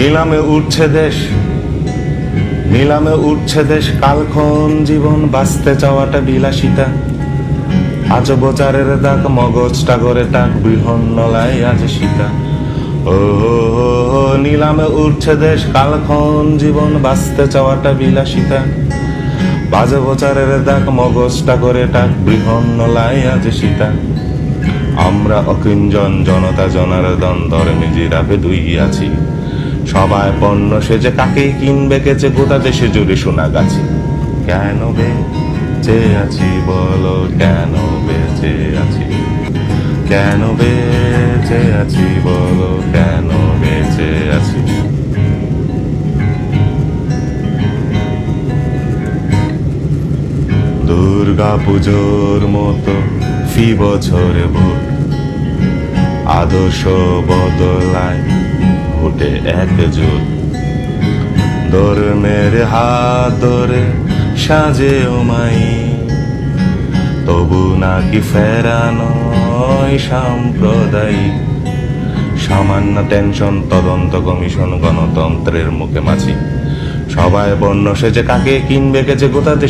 নিলামে উঠছে দেশ। নিলামে উঠছে দেশ, কালক্ষণ জীবন বাঁচতে চাওয়াটা বিলাসিতা। আজ বচারের দাগ, মগজটা করে টাক বৃহন্নলায় আজ সীতা। ও নিলামে উঠছে দেশ, কালক্ষণ জীবন বাঁচতে চাওয়াটা বিলাসিতা। বাজে বচারের দাগ, মগজটা করে টাক বৃহন্নলায় আজ সীতা। আমরা অকিঞ্জন জনতা জনার্দন ধর্মে জিরাফে দুই আছি। সবাই পণ্য সেজে কাকেই কিনবে কেচে গোটা দেশে জুড়ে শোনা গাছি। কেন বেঁচে আছি বলো, কেন বেঁচে আছি? কেন বেঁচে আছি বলো, কেন বেঁচে আছি? দুর্গা পুজোর মতো ফি বছরে ভোট আদর্শ বদলায় ভোটে একজোট। ধর্মের হাত ধরে সাজে মাই। তবু নাকি ফেরানো সাম্প্রদায়িক। সামান্য টেনশন তদন্ত কমিশন গণতন্ত্রের মুখে মাছি। সবাই বন্য সেজে কাকে কিনবে কেছে গোটা দেশ